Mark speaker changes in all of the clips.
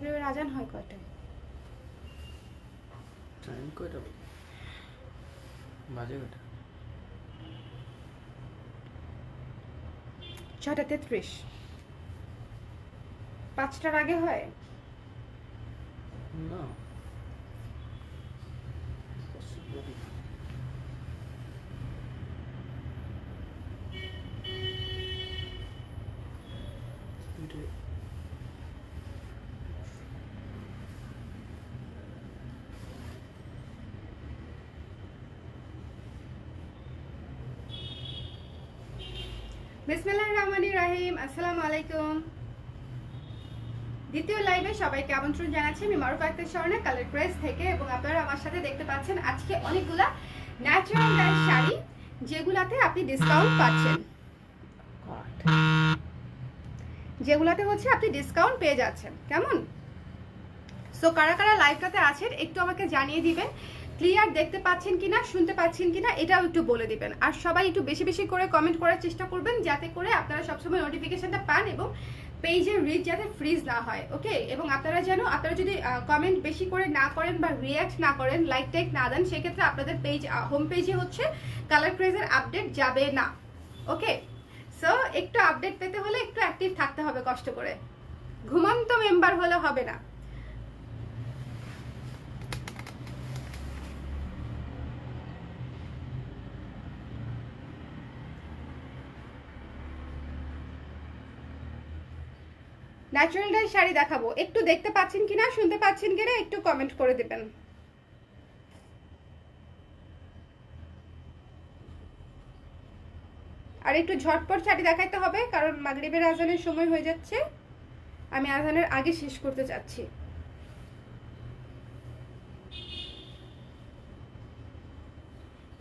Speaker 1: মাগরিবের আজান হয় কয়টায়?
Speaker 2: টাইম কয়টা বাজে? বাজে কয়টা?
Speaker 1: ছটা তেত্রিশ। পাঁচটার আগে হয়?
Speaker 2: না Possible না। এটা-
Speaker 1: বিসমিল্লাহ রহমানি রাহিম আসসালামু আলাইকুম। দ্বিতীয় লাইভে সবাইকে আমন্ত্রণ জানাচ্ছি। আমি মারুফ আক্তার স্বর্ণা কালার প্রেস থেকে, এবং আপনারা আমার সাথে দেখতে পাচ্ছেন আজকে অনেকগুলা ন্যাচারাল ডাই শাড়ি, যেগুলাতে আপনি ডিসকাউন্ট পাচ্ছেন। যেগুলাতে হচ্ছে আপনি ডিসকাউন্ট পেয়ে যাচ্ছেন। কেমন? সো কারা কারা লাইভটাতে আছেন, একটু আমাকে জানিয়ে দিবেন। ক্লিয়ার দেখতে পাচ্ছেন কিনা, শুনতে পাচ্ছেন কিনা, এটাও একটু বলে দিবেন। আর সবাই একটু বেশি বেশি করে কমেন্ট করার চেষ্টা করবেন, যাতে করে আপনারা সবসময় নোটিফিকেশনটা পান এবং পেজের রিচ যাতে ফ্রিজ না হয় ওকে এবং আপনারা যেন, আপনারা যদি কমেন্ট বেশি করে না করেন বা রিয়াক্ট না করেন লাইক টাইক না দেন, সেক্ষেত্রে আপনাদের পেজ হোম পেজে হচ্ছে কালার ক্রেজের আপডেট যাবে না ওকে সো একটু আপডেট পেতে হলে একটু অ্যাক্টিভ থাকতে হবে কষ্ট করে। ঘুমন্ত মেম্বার হলে হবে না। ন্যাচারাল ডাই শাড়ি দেখাবো। একটু দেখতে পাচ্ছেন কিনা, শুনতে পাচ্ছেন কিনা, একটু কমেন্ট করে দেবেন। আর একটু ঝটপট শাড়ি দেখাইতে হবে, কারণ মাগরিবের আজানের সময় হয়ে যাচ্ছে। আমি আজানের আগে শেষ করতে চাচ্ছি।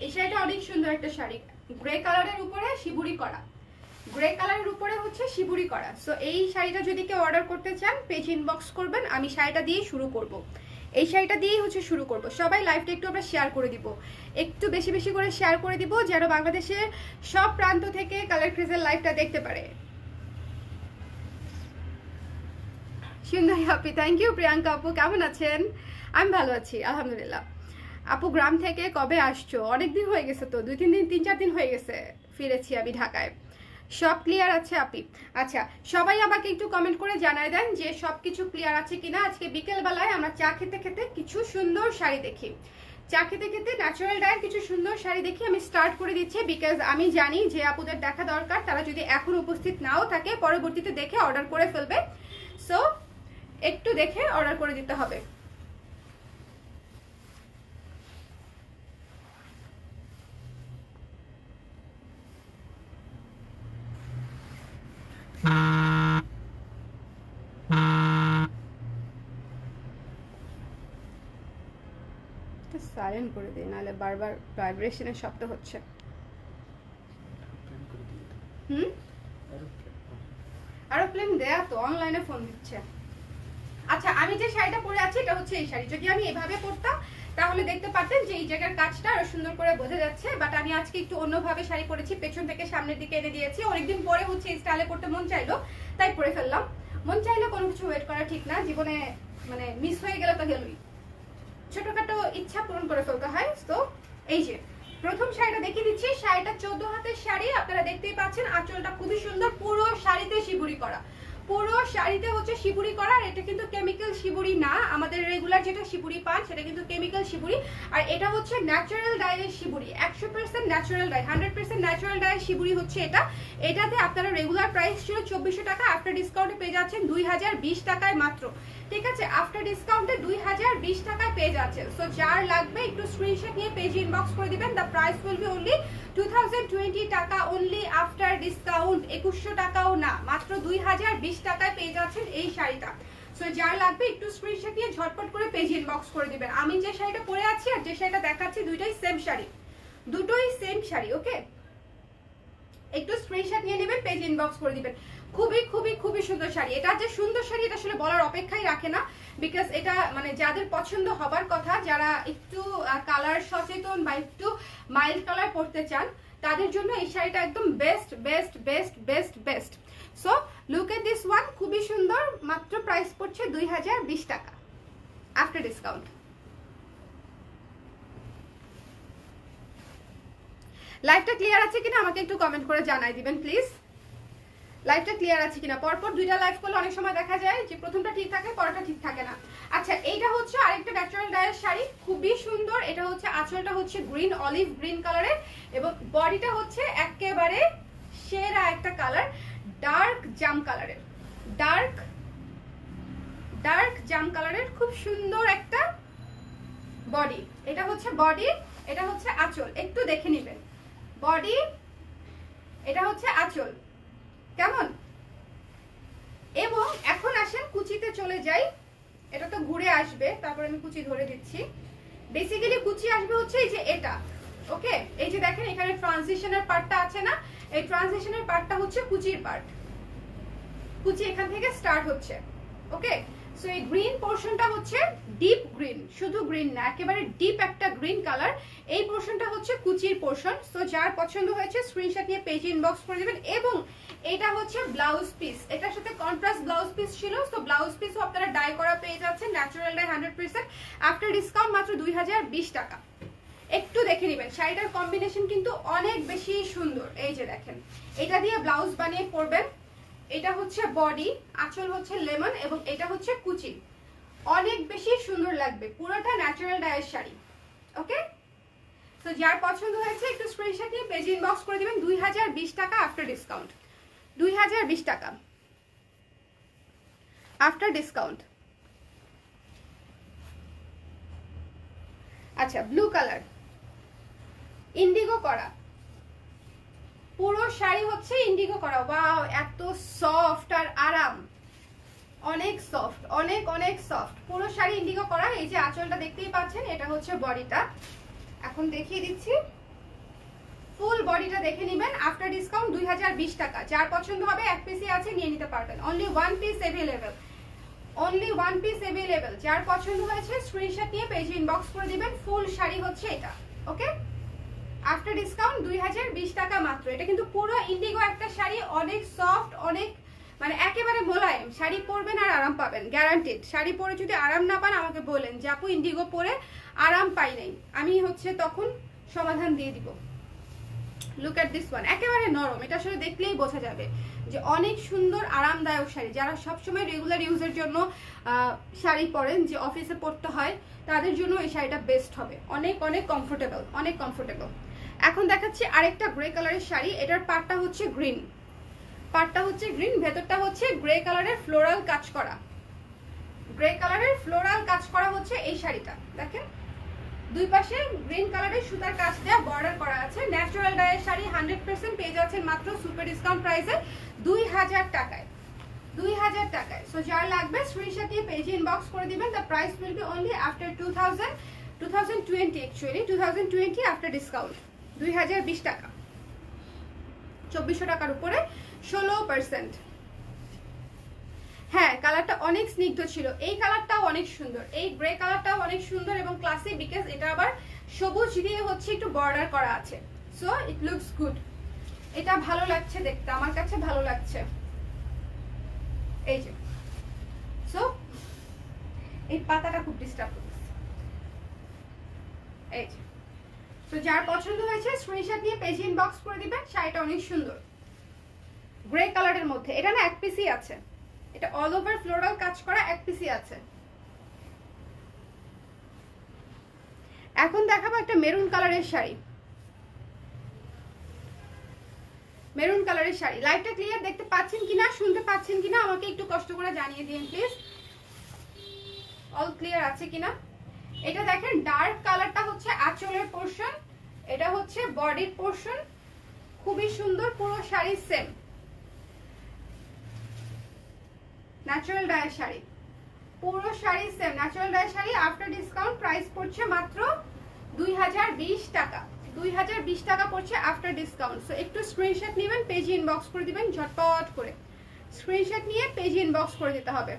Speaker 1: এই শাড়িটা অনেক সুন্দর একটা শাড়ি। গ্রে কালারের উপরে শিবুরি করা। গ্রে কালারের উপরে হচ্ছে শিবুরি করা। সো এই শাড়িটা যদি কেউ অর্ডার করতে চান পেজ ইনবক্স করবেন। আমি শাড়িটা দিয়েই শুরু করব। এই শাড়িটা দিয়েই হচ্ছে শুরু করব। সবাই লাইভটা একটু আমরা শেয়ার করে দিব। একটু বেশি বেশি করে শেয়ার করে দিব, যেন বাংলাদেশের সব প্রান্ত থেকে কালার ক্রিজের লাইভটা দেখতে পারে। সুন্দরী আপি থ্যাংক ইউ প্রিয়াঙ্কা আপু, কেমন আছেন? আমি ভালো আছি, আলহামদুলিল্লাহ। আপু, গ্রাম থেকে কবে আসছো? অনেক দিন হয়ে গেছে তো, দুই তিন দিন, তিন চার দিন হয়ে গেছে। ফিরেছি আমি ঢাকায়। সব ক্লিয়ার আছে আপি? আচ্ছা সবাই আমাকে একটু কমেন্ট করে জানায় দেন যে সব কিছু ক্লিয়ার আছে কিনা। আজকে বিকেল বেলায় আমরা চা খেতে খেতে কিছু সুন্দর শাড়ি দেখি। চা খেতে খেতে ন্যাচারাল ডায়ের কিছু সুন্দর শাড়ি দেখি আমি স্টার্ট করে দিচ্ছি বিকজ আমি জানি যে আপুদের দেখা দরকার, তারা যদি এখন উপস্থিত নাও থাকে, পরবর্তীতে দেখে অর্ডার করে ফেলবে। সো একটু দেখে অর্ডার করে দিতে হবে। সাইলেন্ট করে দিই, নাহলে বারবার ভাইব্রেশনের শব্দ হচ্ছে। হুম?
Speaker 2: Aeroplane।
Speaker 1: এরোপ্লেন দেয়া তো অনলাইনে ফোন দিচ্ছে। আচ্ছা আমি যে শাড়িটা পরে আছি, এটা হচ্ছে এই শাড়ি। যদি আমি এভাবে পরতাম, তাহলে দেখতে পারতেন যে এই জায়গার কাজটা আরও সুন্দর করে বোঝা যাচ্ছে বাট আমি আজকে একটু অন্যভাবে শাড়ি পরেছি, পেছন থেকে সামনের দিকে এনে দিয়েছি। অনেকদিন পরে হচ্ছে এই স্টাইলে পড়তে মন চাইলো, তাই পরে ফেললাম। মন চাইলে কোনো কিছু ওয়েট করা ঠিক না, জীবনে মানে মিস হয়ে গেলে তো গেলই। ইচ্ছা পূরণ করে ফেলতে হয়। তো এই যে, প্রথম শাড়িটা দেখিয়ে দিচ্ছি। শাড়িটা চোদ্দ হাতের শাড়ি, আপনারা দেখতেই পাচ্ছেন, আঁচলটা খুবই সুন্দর। পুরো শাড়িতে শিবুরি করা। পুরো শাড়িতে হচ্ছে শিবুরি করা এটা কিন্তু কেমিক্যাল শিবুরি না। আমাদের রেগুলার যেটা শিবুরি পান, সেটা কিন্তু কেমিক্যাল শিবুরি। আর এটা হচ্ছে ন্যাচারাল ডাইয়ের শিবুরি। একশো percent natural dye hundred percent natural Dyer shibori হচ্ছে এটা। এটাতে আপনারা রেগুলার প্রাইস ছিল চব্বিশশো টাকা আফটার ডিসকাউন্টে পেয়ে যাচ্ছেন দুই হাজার বিশ টাকায় মাত্র। ঠিক আছে আফটার ডিসকাউন্টে দুই হাজার বিশ টাকায় পেয়ে যাচ্ছেন। সো যার লাগবে একটু স্ক্রিনশট নিয়ে পেজ ইনবক্স করে দিবেন। The price will be only two thousand twenty টাকা অনলি আফটার ডিসকাউন্ট একুশশো টাকাও না, মাত্র দুই হাজার বিশ টাকায় পেয়ে যাচ্ছেন এই শাড়িটা। সো যার লাগবে একটু স্ক্রিনশট নিয়ে ঝটপট করে পেজ ইনবক্স করে দিবেন। আমি যে শাড়িটা পরে আছি আর যে শাড়িটা দেখাচ্ছি, দুইটাই সেম শাড়ি। দুটোই সেম শাড়ি ওকে একটু স্ক্রিনশট নিয়ে নেবেন পেজ ইনবক্স করে দিবেন। খুবই খুবই খুবই সুন্দর শাড়ি। এটা যে সুন্দর শাড়ি, এটা আসলে বলার অপেক্ষাই রাখে না বিকজ এটা মানে যাদের পছন্দ হবার কথা, যারা একটু কালার সচেতন বা একটু মাইল্ড কালার পরতে চান, তাদের জন্য এই শাড়িটা একদম best best best best best so look at this one খুবই সুন্দর, মাত্র প্রাইস পড়ছে দুই টাকা আফটার ডিসকাউন্ট লাইভটা ক্লিয়ার আছে কিনা আমাকে একটু কমেন্ট করে জানাই দিবেন প্লিজ লাইভটা ক্লিয়ার আছে কিনা? পরপর দুইটা লাইভ করলে অনেক সময় দেখা যায় যে প্রথমটা ঠিক থাকে, পরেরটা ঠিক থাকে না। আচ্ছা এইটা হচ্ছে আরেকটা ন্যাচারাল ডায়ের শাড়ি, খুবই সুন্দর। এটা হচ্ছে, আঁচলটা হচ্ছে গ্রিন অলিভ গ্রিন কালারের এবং বডিটা হচ্ছে একেবারে সেরা একটা কালার ডার্ক জাম কালারের ডার্ক ডার্ক জাম কালারের খুব সুন্দর একটা বডি এটা হচ্ছে বডি এটা হচ্ছে আঁচল। একটু দেখে নেবেন। বডি, এটা হচ্ছে আঁচল। কেমন? এবং এখন আসেন কুচিতে চলে যাই। এটা তো ঘুরে আসবে, তারপর আমি কুচি ধরে দিচ্ছি। বেসিক্যালি কুচি আসবে হচ্ছে এই যে এটা ওকে এই যে দেখেন, এখানে ট্রানজিশনের পার্টটা আছে না? এই ট্রানজিশনের পার্টটা হচ্ছে কুচির পার্ট কুচি এখান থেকে স্টার্ট হচ্ছে ওকে সো এই গ্রিন পোর্শনটা হচ্ছে ডিপ গ্রিন শুধু গ্রিন না, একেবারে ডিপ একটা গ্রিন কালার এই পোর্শনটা হচ্ছে কুচির পোর্শন সো যার পছন্দ হয়েছে স্ক্রিনশট নিয়ে পেজে ইনবক্স করে দেবেন। এবং এটা হচ্ছে ব্লাউজ পিস এটার সাথে কন্ট্রাস্ট ব্লাউজ পিস ছিল। সো ব্লাউজ পিসও আপনারা ডাই করা পেয়ে যাচ্ছেন natural dye hundred percent after discount মাত্র দুই হাজার বিশ টাকা। একটু দেখে নেবেন, শাড়িটার কম্বিনেশন কিন্তু অনেক বেশি সুন্দর। এই যে দেখেন, এটা দিয়ে ব্লাউজ বানিয়ে পরবেন। এটা হচ্ছে বডি, আঁচল হচ্ছে লেমন এবং এটা হচ্ছে কুচি। অনেক বেশি সুন্দর লাগবে, পুরোটা ন্যাচারাল ডায়ের শাড়ি, ওকে? তো যার পছন্দ হয়েছে, একটু স্ক্রিনশট নিয়ে পেজ ইনবক্স করে দিবেন, দুই হাজার বিশ টাকা আফটার ডিসকাউন্ট দুই হাজার বিশ টাকা। আফটার ডিসকাউন্ট আচ্ছা ব্লু কালার ইন্ডিগো করা। পুরো শাড়ি হচ্ছে ইন্ডিগো করা। ওয়াও এত সফট আর আরাম। অনেক সফট অনেক অনেক সফট পুরো শাড়ি ইন্ডিগো করা, এই যে আঁচলটা দেখতেই পাচ্ছেন, এটা হচ্ছে বডিটা। এখন দেখিয়ে দিচ্ছি। ফুল বডিটা দেখে নেবেন আফটার ডিসকাউন্ট দু হাজার বিশ টাকা। যার পছন্দ হবে, এক পিসই আছে, নিয়ে নিতে পারবেন। Only one piece available only one piece available যার পছন্দ হয়েছে স্ক্রিনশট নিয়ে পেজে ইনবক্স করে দিবেন ফুল শাড়ি হচ্ছে এটা ওকে আফটার ডিসকাউন্ট দুই হাজার বিশ টাকা মাত্র। এটা কিন্তু পুরো ইন্ডিগো একটা শাড়ি, অনেক সফট অনেক মানে একেবারে মোলায়েম। শাড়ি পরবেন আর আরাম পাবেন গ্যারান্টিড শাড়ি পরে যদি আরাম না পান, আমাকে বলেন যে, আপু ইন্ডিগো পরে আরাম পাই নাই। আমি হচ্ছে তখন সমাধান দিয়ে দিব। লুক অ্যাট দিস ওয়ান একেবারে নরম। এটা আসলে দেখলেই বোঝা যাবে যে, অনেক সুন্দর, আরামদায়ক শাড়ি। যারা সবসময় রেগুলার ইউজের জন্য শাড়ি পরেন, যে অফিসে পরতে হয়, তাদের জন্য এই শাড়িটা বেস্ট হবে। অনেক অনেক কমফোর্টেবল অনেক কমফোর্টেবল এখন দেখাচ্ছি আরেকটা গ্রে কালারের শাড়ি। এটার পাটটা হচ্ছে গ্রিন পাটটা হচ্ছে গ্রিন ভেতরটা হচ্ছে গ্রে কালারের ফ্লোরাল কাজ করা। গ্রে কালারের ফ্লোরাল কাজ করা হচ্ছে এই শাড়িটা। দেখেন, দুই পাশে গ্রিন কালারের সুতার কাজ দেওয়া বর্ডার করা আছে। ন্যাচারাল ডায়ের শাড়ি হান্ড্রেড পার্সেন্ট পেয়ে যাচ্ছেন মাত্র সুপার ডিসকাউন্ট প্রাইসে দুই হাজার টাকায়। দুই হাজার টাকায়। সো যার লাগবে স্ক্রিনশট দিয়ে পেজে ইনবক্স করে দিবেন। The price will be only after two thousand two thousand twenty actually two thousand twenty after discount দুই হাজার বিশ টাকা। চব্বিশশো টাকার উপরে ষোলো পার্সেন্ট হ্যাঁ কালারটা অনেক স্নিগ্ধ ছিল। এই কালারটাও অনেক সুন্দর। এই গ্রে কালারটাও অনেক সুন্দর এবং ক্লাসিক বিকজ এটা আবার সবুজ দিয়ে হচ্ছে একটু বর্ডার করা আছে। সো ইট লুকস গুড এটা ভালো লাগছে দেখতে, আমার কাছে ভালো লাগছে। এই যে। সো এই পাতাটা খুব ডিস্টার্ব করতেছে। এই যে। তো যার পছন্দ হয়েছে স্ক্রিনশট দিয়ে পেজ ইনবক্স করে দিবেন, শাড়িটা অনেক সুন্দর। গ্রে কালারের মধ্যে। এটা না এক পিসই আছে। এটা অল ওভার ফ্লোরাল কাজ করা এক পিসই আছে। এখন দেখাবো একটা মেরুন কালারের শাড়ি। মেরুন কালারের শাড়ি। লাইভটা ক্লিয়ার দেখতে পাচ্ছেন কিনা, শুনতে পাচ্ছেন কিনা, আমাকে একটু কষ্ট করে জানিয়ে দিন প্লিজ অল ক্লিয়ার আছে কিনা? এটা দেখেন ডার্ক কালারটা হচ্ছে আঁচলের পোর্শন এটা হচ্ছে বডির পোর্শন খুবই সুন্দর, পুরো শাড়ি সেম ন্যাচারাল ডায়ের শাড়ি, পুরো শাড়ি সেম ন্যাচারাল ডায়ের শাড়ি আফটার ডিসকাউন্ট প্রাইস পড়ছে মাত্র দুই হাজার বিশ টাকা। দুই হাজার বিশ টাকা পড়ছে আফটার ডিসকাউন্ট সো একটু স্ক্রিনশট নেবেন পেজে ইনবক্স করে দিবেন, ঝটপট করে। স্ক্রিনশট নিয়ে পেজে ইনবক্স করে দিতে হবে।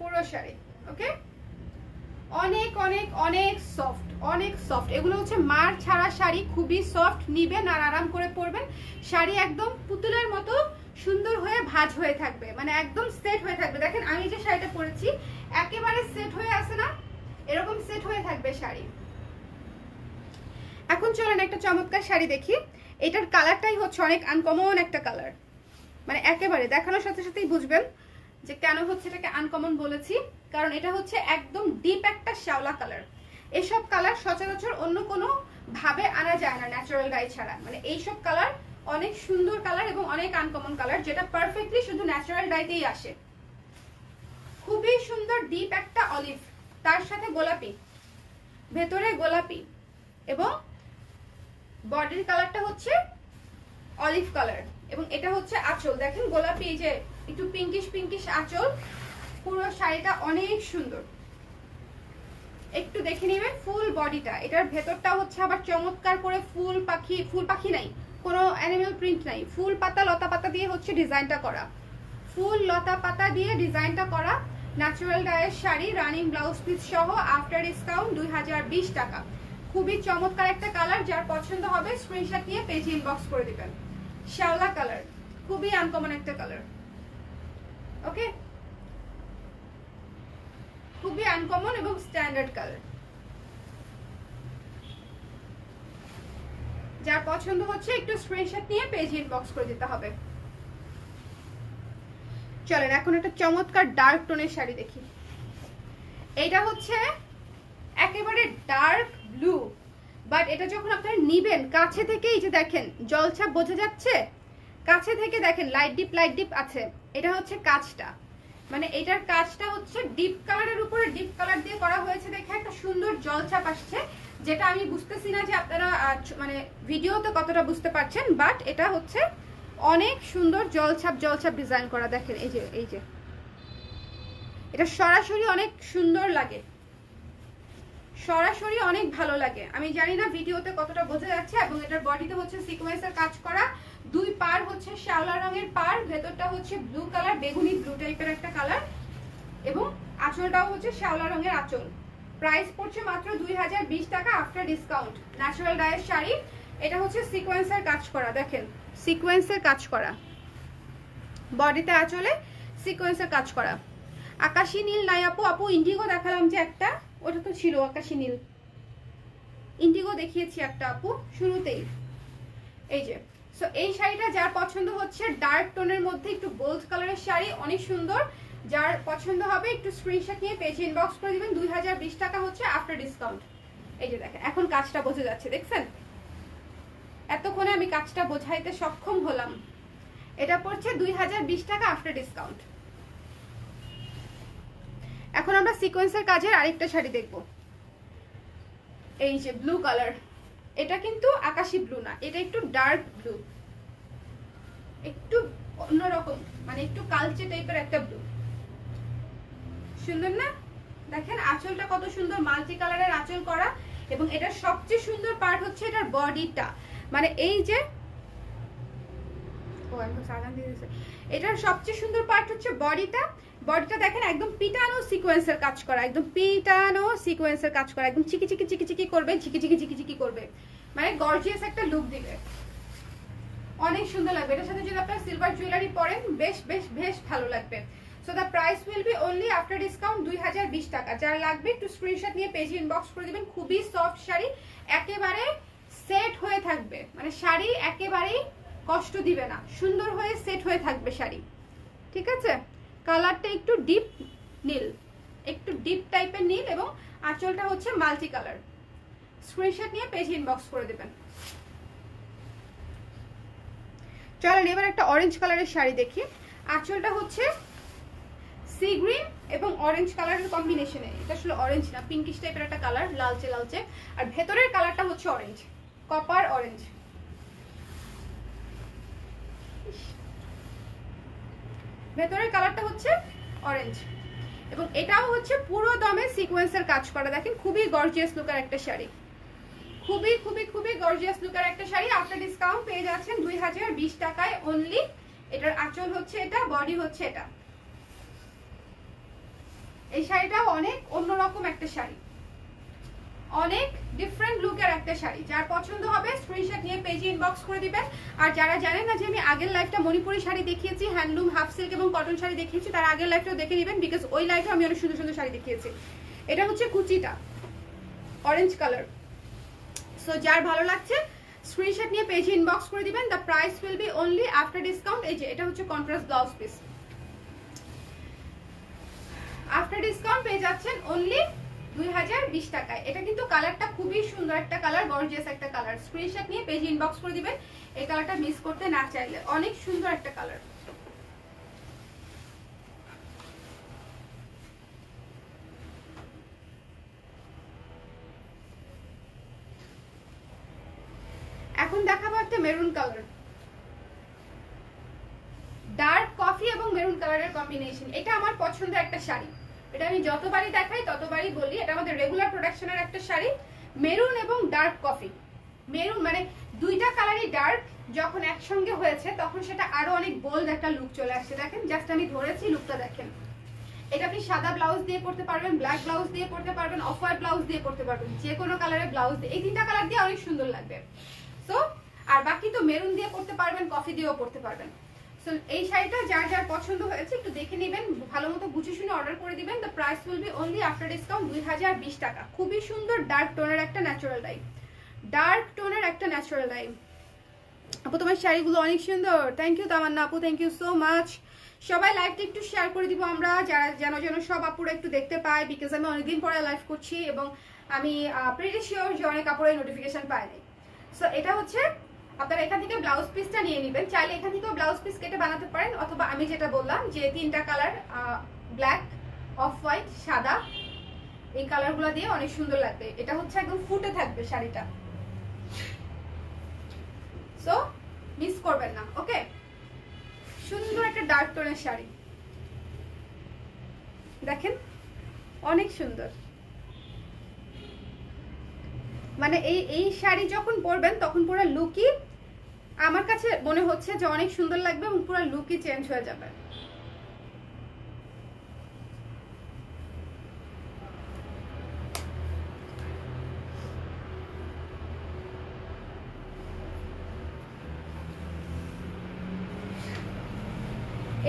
Speaker 1: পুরো শাড়ি, ওকে? অনেক অনেক অনেক সফট অনেক সফট এগুলো হচ্ছে মার ছাড়া শাড়ি, খুবই সফট নিবেন আর আরাম করে পরবেন। শাড়ি একদম পুতুলের মতো সুন্দর হয়ে ভাঁজ হয়ে থাকবে মানে একদম সেট হয়ে থাকবে। দেখেন, আমি যে শাড়িটা পরেছি, একেবারে সেট হয়ে আসে না? এরকম সেট হয়ে থাকবে শাড়ি। এখন চলেন একটা চমৎকার শাড়ি দেখি। এটার কালারটাই হচ্ছে অনেক আনকমন একটা কালার মানে একেবারে, দেখানোর সাথে সাথেই বুঝবেন। যে কেন হচ্ছে এটাকে আনকমন বলেছি? কারণ এটা হচ্ছে একদম ডিপ একটা শ্যাওলা কালার এসব কালার সচরাচর অন্য কোনো ভাবে আনা যায় না ন্যাচারাল ডাই ছাড়া। মানে এইসব কালার অনেক সুন্দর কালার এবং অনেক আনকমন কালার যেটা পারফেক্টলি শুধু ন্যাচারাল ডাইতেই আসে। খুবই সুন্দর ডিপ একটা অলিভ তার সাথে গোলাপি, ভেতরে গোলাপি এবং বডির কালারটা হচ্ছে অলিভ কালার এবং এটা হচ্ছে আঁচল। দেখেন গোলাপি এই যে একটু পিঙ্কিশ পিঙ্কিশ আঁচল। পুরো শাড়িটা অনেক সুন্দর। একটু দেখে নেবেন ফুল বডিটা এটার ভেতরটা হচ্ছে আবার চমৎকার করে ফুল পাখি ফুল পাখি নাই, কোনো অ্যানিমেল প্রিন্ট নাই। ফুল পাতা, লতা পাতা দিয়ে হচ্ছে ডিজাইনটা করা। ফুল, লতা পাতা দিয়ে ডিজাইনটা করা ন্যাচারাল ডায়ের শাড়ি রানিং ব্লাউজ পিস সহ আফটার ডিসকাউন্ট দুই হাজার বিশ টাকা। খুবই চমৎকার একটা কালার যার পছন্দ হবে স্ক্রিনশট নিয়ে পেজে ইনবক্স করে দিবেন। শ্যাওলা কালার খুবই আনকমন একটা কালার ওকে খুবই আনকমন এবং স্ট্যান্ডার্ড কালার যার পছন্দ হচ্ছে একটু স্ক্রিনশট নিয়ে পেজ ইনবক্স করে দিতে হবে। চলেন, এখন একটা চমৎকার ডার্ক টোনের শাড়ি দেখি। এইটা হচ্ছে একেবারে ডার্ক ব্লু বাট এটা যখন আপনারা নিবেন, কাছে থেকে এই যে দেখেন, জলছাপ বোঝা যাচ্ছে কাছে থেকে দেখেন লাইট ডিপ লাইট ডিপ আছে। এটা হচ্ছে কাজটা মানে এটার কাজটা হচ্ছে ডিপ কালারের উপরে ডিপ কালার দিয়ে করা হয়েছে দেখে একটা সুন্দর জলছাপ আসছে, যেটা আমি বুঝতেছি না যে আপনারা মানে ভিডিওতে কতটা বুঝতে পারছেন বাট এটা হচ্ছে অনেক সুন্দর জলছাপ জলছাপ ডিজাইন করা। দেখেন, এই যে এই যে। এটা সরাসরি অনেক সুন্দর লাগে। সরাসরি অনেক ভালো লাগে। আমি জানি না ভিডিওতে কতটা বোঝা যাচ্ছে, এবং এটার বডিতে হচ্ছে সিকোয়েন্সের কাজ করা। দুই পার হচ্ছে শ্যাওলা রঙের পার ভেতরটা হচ্ছে ব্লু কালার বেগুনি ব্লু টাইপের একটা কালার এবং আঁচলটাও হচ্ছে শ্যাওলা রঙের আঁচল। প্রাইস পড়ছে মাত্র দুই হাজার বিশ টাকা আফটার ডিসকাউন্ট ন্যাচারাল ডায়ের শাড়ি, এটা হচ্ছে সিকোয়েন্সের কাজ করা, দেখেন সিকোয়েন্সের কাজ করা। বডিতে আঁচলে সিকোয়েন্সের কাজ করা। আকাশি নীল, নাই আপু আপু ইন্ডিগো দেখালাম যে একটা, ওটা তো ছিল আকাশি নীল। ইন্ডিগো দেখিয়েছি একটা আপু, শুরুতেই। এই যে সো এই শাড়িটা যার পছন্দ হচ্ছে ডার্ক টোনের মধ্যে একটু বোল্ড কালারের শাড়ি, অনেক সুন্দর। যার পছন্দ হবে একটু স্ক্রিনশট নিয়ে পেজে ইনবক্স করে দিবেন। দুই হাজার বিশ টাকা হচ্ছে আফটার ডিসকাউন্ট এই যে দেখেন, এখন কাজটা বোঝা যাচ্ছে, দেখছেন? এতক্ষণে আমি কাজটা বোঝাইতে সক্ষম হলাম। এটা পড়ছে দুই হাজার বিশ টাকা আফটার ডিসকাউন্ট এখন আমরা সিকোয়েন্সের কাজের আরেকটা শাড়ি দেখব। এই যে ব্লু কালার এটা কিন্তু আকাশি ব্লু না, এটা একটু ডার্ক ব্লু একটু অন্যরকম মানে একটু কালচে টাইপের একটা ব্লু সুন্দর না? দেখেন আঁচলটা কত সুন্দর মাল্টি কালারের আঁচল করা, এবং এটার সবচেয়ে সুন্দর পার্ট হচ্ছে এটার বডিটা মানে এই যে। এটার সবচেয়ে সুন্দর পার্ট হচ্ছে বডিটা বডিটা দেখেন একদম পিটানো সিকোয়েন্সের কাজ করা, একদম পিটানো সিকোয়েন্সের কাজ করা, একদম চিকি চিকি চিকি চিকি করবে চিকি চিকি চিকি চিকি করবে। মানে গর্জিয়াস একটা লুক দিবে। অনেক সুন্দর লাগবে। এটার সাথে যদি আপনারা সিলভার জুয়েলারি পরেন, বেশ বেশ বেশ ভালো লাগবে। So the price will be only after discount দুই হাজার বিশ টাকা। যার লাগবে, একটু স্ক্রিনশট নিয়ে পেজে ইনবক্স করে দিবেন। খুবই সফট শাড়ি, একেবারে সেট হয়ে থাকবে। মানে শাড়ি একেবারেই কষ্ট দিবে না। সুন্দর হয়ে সেট হয়ে থাকবে শাড়ি। ঠিক আছে? কালারটা একটু ডিপ নীল। একটু ডিপ টাইপের নীল এবং আঁচলটা হচ্ছে মাল্টি কালার স্ক্রিনশট নিয়ে পেজ ইনবক্স করে দেবেন। চলেন, এবার একটা অরেঞ্জ কালারের শাড়ি দেখি। আঁচলটা হচ্ছে সি গ্রিন এবং অরেঞ্জ কালারের কম্বিনেশনে এটা আসলে অরেঞ্জ না পিঙ্কিশ টাইপের একটা কালার লালচে লালচে। আর ভেতরের কালারটা হচ্ছে অরেঞ্জ কপার অরেঞ্জ ভেতরের কালারটা হচ্ছে অরেঞ্জ এবং এটাও হচ্ছে পুরো দমে সিকোয়েন্সের কাজ করা। দেখেন, খুবই গর্জিয়াস লুকার একটা শাড়ি। খুবই খুবই খুবই গর্জিয়াস লুকার একটা শাড়ি। আপনার ডিসকাউন্ট পেয়ে যাচ্ছেন দুই হাজার বিশ টাকায় অনলি এটার আঁচল হচ্ছে এটা বডি হচ্ছে এটা। এই শাড়িটাও অনেক অন্যরকম একটা শাড়ি। অনেক ডিফারেন্ট লুকের একটা শাড়ি। যার পছন্দ হবে স্ক্রিনশট নিয়ে পেজে ইনবক্স করে দিবেন। আর যারা জানেন না যে আমি আগের লাইফটা মণিপুরি শাড়ি দেখিয়েছি হ্যান্ডলুম হাফ সিল্ক এবং কটন শাড়ি দেখিয়েছি, তার আগের লাইফটাও দেখে নেবেন বিকজ ওই লাইফে আমি অনেক সুন্দর সুন্দর শাড়ি দেখিয়েছি। এটা হচ্ছে কুচিটা অরেঞ্জ কালার সো যার ভালো লাগছে স্ক্রিনশট নিয়ে পেজে ইনবক্স করে দিবেন। The price will be only after discount এই যে, এটা হচ্ছে contrast blouse piece after discount পেয়ে যাচ্ছেন অনলি দুই হাজার বিশ টাকায়। এটা কিন্তু কালারটা খুবই সুন্দর একটা কালার গর্জিয়াস একটা কালার। স্ক্রিনশট নিয়ে পেজে ইনবক্স করে দিবেন। এই কালারটা মিস করতে না চাইলে। অনেক সুন্দর একটা কালার এখন দেখাবো একটা মেরুন কালার ডার্ক কফি এবং মেরুন কালারের কম্বিনেশন এটা আমার পছন্দের একটা শাড়ি। এটা আমি যতবারই দেখাই, ততবারই বলি, এটা আমাদের রেগুলার প্রোডাকশনের একটা শাড়ি। মেরুন এবং ডার্ক কফি মেরুন মানে দুইটা কালারই ডার্ক যখন একসঙ্গে হয়েছে, তখন সেটা আরও অনেক বোল্ড একটা লুক চলে আসছে। দেখেন জাস্ট আমি ধরেছি লুকটা দেখেন। এটা আপনি সাদা ব্লাউজ দিয়ে পড়তে পারবেন ব্ল্যাক ব্লাউজ দিয়ে পড়তে পারবেন অফ হোয়াইট ব্লাউজ দিয়ে পড়তে পারবেন, যে কোনো কালারের ব্লাউজ দিয়ে। এই তিনটা কালার দিয়ে অনেক সুন্দর লাগবে। সো আর বাকি তো মেরুন দিয়ে পড়তে পারবেন কফি দিয়েও পড়তে পারবেন। সো এই শাড়িটা যার যার পছন্দ হয়েছে, একটু দেখে নেবেন, ভালো মতো বুঝে শুনে অর্ডার করে দিবেন। The price will be only after discount দুই হাজার বিশ টাকা। খুবই সুন্দর ডার্ক টোনের একটা ন্যাচারাল ডাই ডার্ক টোনের একটা ন্যাচারাল ডাই আপু, তোমার শাড়িগুলো অনেক সুন্দর। থ্যাংক ইউ তামান্না আপু থ্যাংক ইউ সো মাচ সবাই লাইভটা একটু শেয়ার করে দিব আমরা, যারা যেন যেন সব আপুরা একটু দেখতে পায় বিকজ আমি অনেকদিন পরে লাইভ করছি এবং আমি প্রিটি শিওর যে অনেক কাপড়ের নোটিফিকেশন পাইনি সো এটা হচ্ছে আপনারা এখান থেকে ব্লাউজ পিসটা নিয়ে নেবেন। চাইলে এখান থেকেও ব্লাউজ পিস কেটে বানাতে পারেন, অথবা আমি যেটা বললাম যে তিনটা কালার ব্ল্যাক অফ হোয়াইট সাদা, এই কালারগুলো দিয়ে অনেক সুন্দর লাগবে। এটা হচ্ছে একদম ফুটে থাকবে শাড়িটা। সো মিস করবেন না ওকে সুন্দর একটা ডার্ক টোনের শাড়ি। দেখেন, অনেক সুন্দর। মানে এই এই শাড়ি যখন পরবেন, তখন পুরো লুকই আমার কাছে মনে হচ্ছে যে অনেক সুন্দর লাগবে এবং পুরো লুকই চেঞ্জ হয়ে যাবে।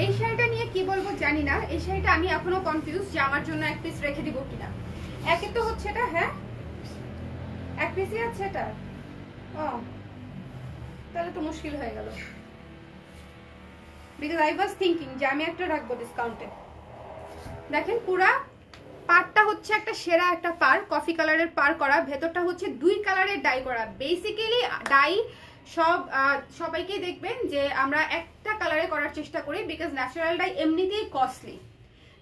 Speaker 1: এই শাড়িটা নিয়ে কি বলব জানি না। এই শাড়িটা আমি এখনও কনফিউজ যে আমার জন্য এক পিস রেখে দিব কিনা। একে তো হচ্ছে এটা হ্যাঁ? এক পিসই আছে এটা। ও। তাহলে তো মুশকিল হয়ে গেল। বিকজ আই ওয়াজ থিঙ্কিং যে আমি একটা রাখব ডিসকাউন্টে দেখেন পুরা পারটা হচ্ছে একটা সেরা একটা পার কফি কালারের পার করা। ভেতরটা হচ্ছে দুই কালারের ডাই করা। বেসিক্যালি ডাই সব আহ, সবাইকেই দেখবেন যে আমরা একটা কালারে করার চেষ্টা করি বিকজ ন্যাচারাল ডাই এমনিতেই কস্টলি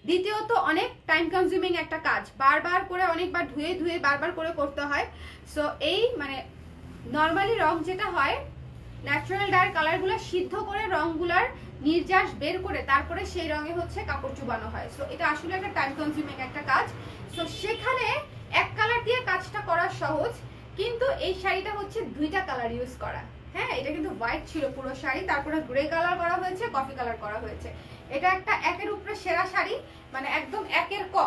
Speaker 1: দ্বিতীয়ত অনেক টাইম কনজিউমিং একটা কাজ। বারবার করে অনেকবার ধুয়ে ধুয়ে বারবার করে করতে হয়। সো এই মানে নর্মালি রং যেটা হয় ন্যাচারাল ডায়ের কালারগুলো সিদ্ধ করে রংগুলার নির্যাস বের করে তারপরে সেই রঙে হচ্ছে কাপড় চুবানো হয়। সো এটা আসলে একটা টাইম কনজিউমিং একটা কাজ। সো সেখানে এক কালার দিয়ে কাজটা করা সহজ, কিন্তু এই শাড়িটা হচ্ছে দুইটা কালার ইউজ করা। হ্যাঁ এটা কিন্তু হোয়াইট ছিল পুরো শাড়ি, তারপরে গ্রে কালার করা হয়েছে কফি কালার করা হয়েছে। এটা একটা একের উপরে সেরা শাড়ি মানে একদম একের ক।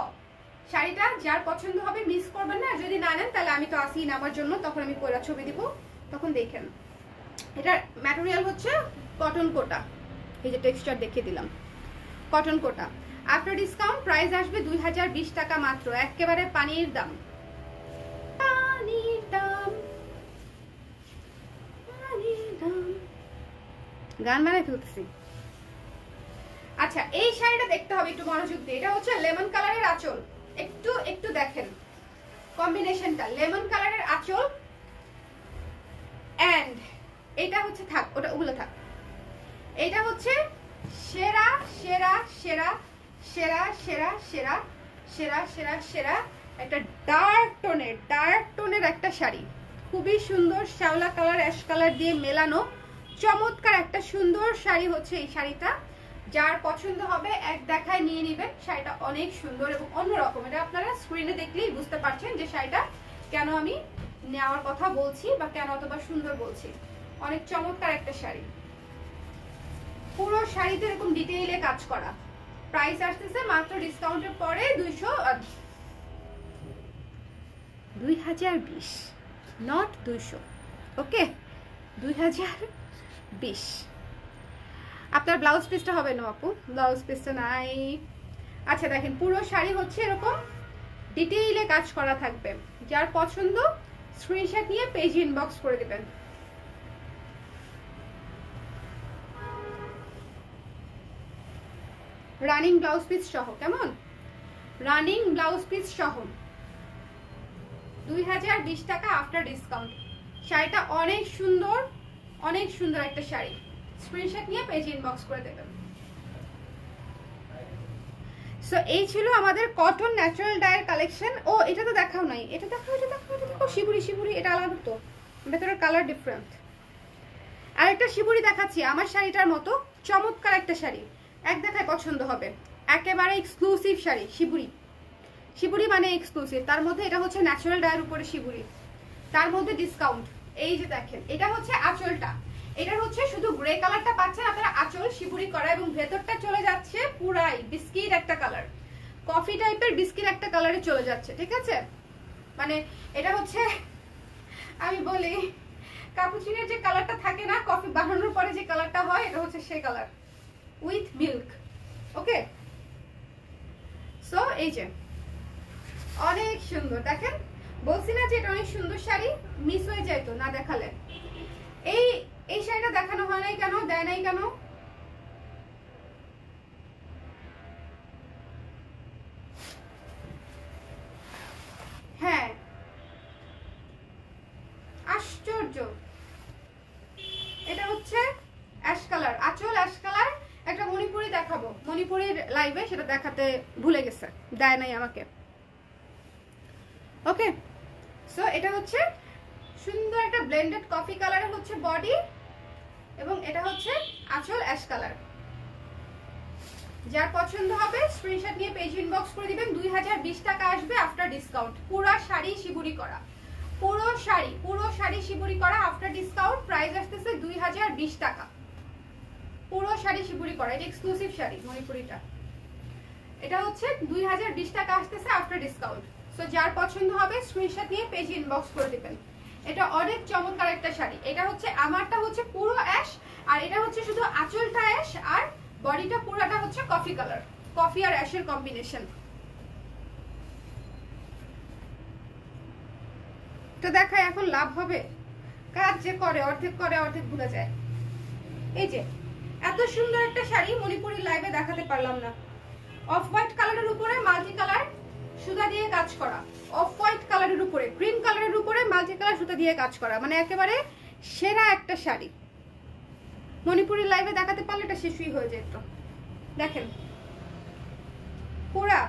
Speaker 1: শাড়িটা যার পছন্দ হবে মিস করবেন না যদি না নেন, তাহলে আমি তো আসি নামার জন্য, তখন আমি পয়লা ছবি দিব। তখন দেখেন। এটার ম্যাটেরিয়াল হচ্ছে কটন কোটা। এই যে টেক্সচার দেখিয়ে দিলাম। Cotton Kota. After discount price আসবে দুই হাজার বিশ টাকা মাত্র। একেবারে পানির দাম। পানির দাম। গান আচ্ছা এই শাড়িটা দেখতে হবে একটু মনোযোগ এটা হচ্ছে লেমন কালারের একটু একটু দেখেন। কম্বিনেশনটা লেমন কালারের আঁচল হচ্ছে থাক, ওটা ওগুলো থাক। এটা হচ্ছে সেরা সেরা সেরা সেরা সেরা সেরা সেরা সেরা সেরা একটা ডার্ক টোনের ডার্ক টোনের একটা শাড়ি। খুবই সুন্দর শ্যাওলা কালার অ্যাশ কালার দিয়ে মেলানো। চমৎকার একটা সুন্দর শাড়ি হচ্ছে এই শাড়িটা। যার পছন্দ হবে এক দেখায় নিয়ে নেবেন শাড়িটা অনেক সুন্দর এবং অন্যরকম। এটা আপনারা স্ক্রিনে দেখলেই বুঝতে পারছেন যে শাড়িটা কেন আমি নেওয়ার কথা বলছি বা কেন অতবা সুন্দর বলছি। অনেক চমৎকার একটা শাড়ি। পুরো শাড়িতে এরকম ডিটেইলে কাজ করা। প্রাইস আসতেছে মাত্র ডিসকাউন্টের পরে দুইশো দুই হাজার বিশ নট দুইশো। ওকে দুই হাজার বিশ। আপনার ব্লাউজ পিসটা হবে না আপু? ব্লাউজ পিসটা নাই। আচ্ছা দেখেন, পুরো শাড়ি হচ্ছে এরকম ডিটেইলে কাজ করা থাকবে। যার পছন্দ স্ক্রিনশট নিয়ে পেজ ইনবক্স করে দেবেন। রানিং ব্লাউজ পিস সহ, কেমন? রানিং ব্লাউজ পিস সহ। দুই হাজার বিশ টাকা আফটার ডিসকাউন্ট শাড়িটা অনেক সুন্দর অনেক সুন্দর একটা শাড়ি। স্ক্রিনশট নিয়ে পেজ ইনবক্স করে দেবেন। সো এই ছিল আমাদের কটন ন্যাচারাল ডায়ের কালেকশন ও, এটা তো দেখাও নাই। এটা দেখাও এটা দেখাও এটা দেখাও। শিবুরি শিবুরি, এটা আলাদা তো। ভেতরের কালার ডিফারেন্ট আরেকটা শিবুরি দেখাচ্ছি। আমার শাড়িটার মতো চমৎকার একটা শাড়ি। এক দেখায় পছন্দ হবে। একেবারে এক্সক্লুসিভ শাড়ি, শিবুরি। শিবুরি মানে এক্সক্লুসিভ তার মধ্যে এটা হচ্ছে ন্যাচারাল ডায়ের উপরে শিবুরি। তার মধ্যে ডিসকাউন্ট এই যে দেখেন, এটা হচ্ছে আঁচলটা। এটার হচ্ছে শুধু গ্রে কালারটা পাচ্ছেন আপনারা, আঁচল, শিবুরি করা এবং ভেতরটা চলে যাচ্ছে পুরাই বিস্কিট একটা কালার কফি টাইপের বিস্কিট একটা কালারে চলে যাচ্ছে, ঠিক আছে? মানে এটা হচ্ছে, আমি বলি কাপুচিনের যে কালারটা থাকে না কফি বানানোর পরে যে কালারটা হয়, এটা হচ্ছে সেই colour with milk okay so এই যে, অনেক সুন্দর। দেখেন, বলছি না যে এটা অনেক সুন্দর শাড়ি মিস হয়ে যায় তো না দেখালে। এই এই শাড়িটা দেখানো হয় নাই কেন, দেয় নাই কেন হ্যাঁ আশ্চর্য এটা হচ্ছে অ্যাশ কালার আচল অ্যাশ কালার একটা মণিপুরি দেখাবো মণিপুরির লাইভে সেটা দেখাতে ভুলে গেছে দেয় নাই আমাকে। ওকে সো এটা হচ্ছে সুন্দর একটা ব্লেন্ডেড কফি কালারের হচ্ছে বডি এবং এটা হচ্ছে আঁচল অ্যাশ কালার যার পছন্দ হবে স্ক্রিনশট নিয়ে পেজ ইনবক্স করে দিবেন। দুই হাজার বিশ টাকা আসবে আফটার ডিসকাউন্ট পুরো শাড়ি শিবুরি করা। পুরো শাড়ি পুরো শাড়ি শিবুরি করা আফটার ডিসকাউন্ট প্রাইস আসতেছে দুই হাজার বিশ টাকা। পুরো শাড়ি শিবুরি করা। এটা এক্সক্লুসিভ শাড়ি, মণিপুরিটা। এটা হচ্ছে দুই হাজার বিশ টাকা আসতেছে আফটার ডিসকাউন্ট সো যার পছন্দ হবে স্ক্রিনশট নিয়ে পেজ ইনবক্স করে দিবেন। এটা অনেক চমৎকার একটা শাড়ি। এটা হচ্ছে, আমারটা হচ্ছে পুরো অ্যাশ আর এটা হচ্ছে শুধু আঁচলটা অ্যাশ আর বডিটা পুরোটা হচ্ছে কফি কালার কফি আর অ্যাশের কম্বিনেশন তো দেখায় এখন লাভ হবে। কাজ যে করে, অর্ধেক করে, অর্ধেক ভুলে যায়। এই যে, এত সুন্দর একটা শাড়ি মণিপুরি লাইভে দেখাতে পারলাম না। অফ হোয়াইট কালারের উপরে মাল্টি কালার সুতা দিয়ে কাজ করা। অফ হোয়াইট কালারের উপরে ক্রিম কালারের উপরে মাল্টি কালার সুতা দিয়ে কাজ করা। মানে একেবারে সেরা একটা শাড়ি। মণিপুরি লাইভে দেখাতে পারলে এটা শেষই হয়ে যেত দেখেন। পুরা।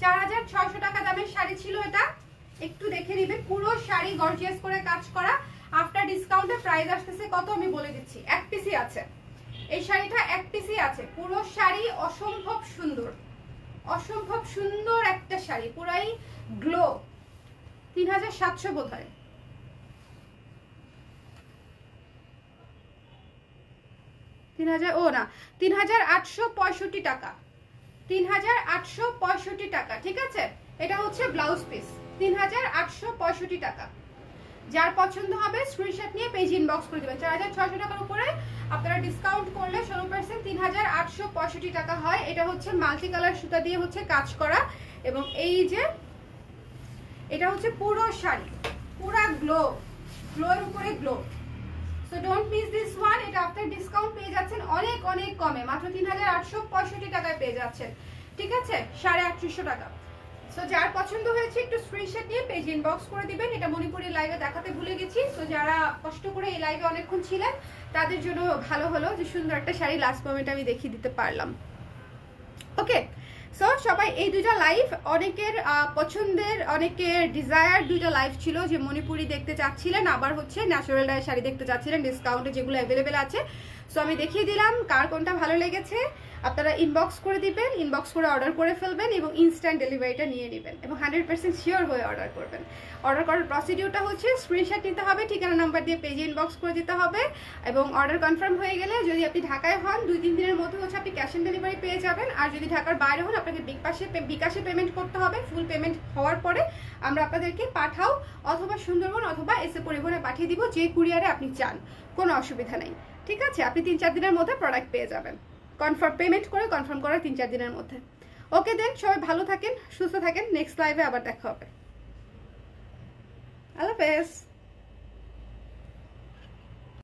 Speaker 1: চার হাজার ছয়শো টাকা দামের শাড়ি ছিল এটা। একটু দেখে নিবেন পুরো শাড়ি গর্জিয়াস করে কাজ করা। আফটার ডিসকাউন্টে প্রাইস আসতেছে কত আমি বলে দিচ্ছি। এক পিসি আছে। এই শাড়িটা এক পিসি আছে। পুরো শাড়ি অসম্ভব সুন্দর। অসম্ভব সুন্দর একটা শাড়ি, পুরাই গ্লো তিন হাজার সাতশো বোধ হয় তিন হাজার, ও না, তিন হাজার আটশো পঁয়ষট্টি টাকা। তিন হাজার আটশো পঁয়ষট্টি টাকা, ঠিক আছে? এটা হচ্ছে ব্লাউজ পিস তিন হাজার আটশো পঁয়ষট্টি টাকা। যার পছন্দ হবে স্ক্রিনশট নিয়ে পেজ ইনবক্স করে দেবেন। চার হাজার ছশো টাকার উপরে আপনারা ডিসকাউন্ট করলে ষোলো পার্সেন্ট তিন হাজার আটশো পঁয়ষট্টি টাকা হয়। এটা হচ্ছে মাল্টি কালার সুতা দিয়ে হচ্ছে কাজ করা। এবং এই যে, এটা হচ্ছে পুরো শাড়ি, পুরা গ্লো গ্লোর উপরে glow so don't miss this one এটা আফটার ডিসকাউন্ট পেয়ে যাচ্ছেন অনেক অনেক কমে। মাত্র তিন হাজার আটশো পঁয়ষট্টি টাকায় পেয়ে যাচ্ছেন। ঠিক আছে? সাড়ে আটত্রিশশো টাকা। সো যার পছন্দ হয়েছে একটু স্ক্রিনশট নিয়ে পেজ ইনবক্স করে দিবেন। এটা মণিপুরি লাইভে দেখাতে ভুলে গেছি। সো যারা কষ্ট করে এই লাইভে অনেকক্ষণ ছিলেন, তাদের জন্য ভালো হলো যে সুন্দর একটা শাড়ি লাস্ট মোমেন্ট আমি দেখিয়ে দিতে পারলাম। ওকে সো সবাই এই দুইটা লাইভ অনেকের পছন্দের, অনেকের ডিজায়ার দুইটা লাইভ ছিল যে মণিপুরি দেখতে চাচ্ছিলেন, আবার হচ্ছে ন্যাচারাল ডায়ের শাড়ি দেখতে চাচ্ছিলেন ডিসকাউন্টে যেগুলো অ্যাভেলেবেল আছে। সো আমি দেখিয়ে দিলাম কার কোনটা ভালো লেগেছে। আপনারা ইনবক্স করে দিবেন ইনবক্স করে অর্ডার করে ফেলবেন এবং ইনস্ট্যান্ট ডেলিভারিটা নিয়ে নেবেন এবং হান্ড্রেড পার্সেন্ট শিওর হয়ে অর্ডার করবেন। অর্ডার করার প্রসিডিউরটা হচ্ছে স্ক্রিনশট নিতে হবে, ঠিকানা নাম্বার দিয়ে পেজে ইনবক্স করে দিতে হবে এবং অর্ডার কনফার্ম হয়ে গেলে যদি আপনি ঢাকায় হন, দুই তিন দিনের মধ্যে হচ্ছে আপনি ক্যাশ অন ডেলিভারি পেয়ে যাবেন। আর যদি ঢাকার বাইরে হন, আপনাকে বিকাশে বিকাশে পেমেন্ট করতে হবে ফুল পেমেন্ট হওয়ার পরে আমরা আপনাদেরকে পাঠাও অথবা সুন্দরবন অথবা এসে পরিবহনে পাঠিয়ে দিব যে কুরিয়ারে আপনি চান। কোনো অসুবিধা নেই। ঠিক আছে? আপনি তিন চার দিনের মধ্যে প্রোডাক্ট পেয়ে যাবেন। কনফার্ম পেমেন্ট করে কনফার্ম করার তিন চার দিনের মধ্যে। ওকে দেন সবাই ভালো থাকেন, সুস্থ থাকেন নেক্সট লাইভে আবার দেখা হবে। আল্লাহ হাফেজ।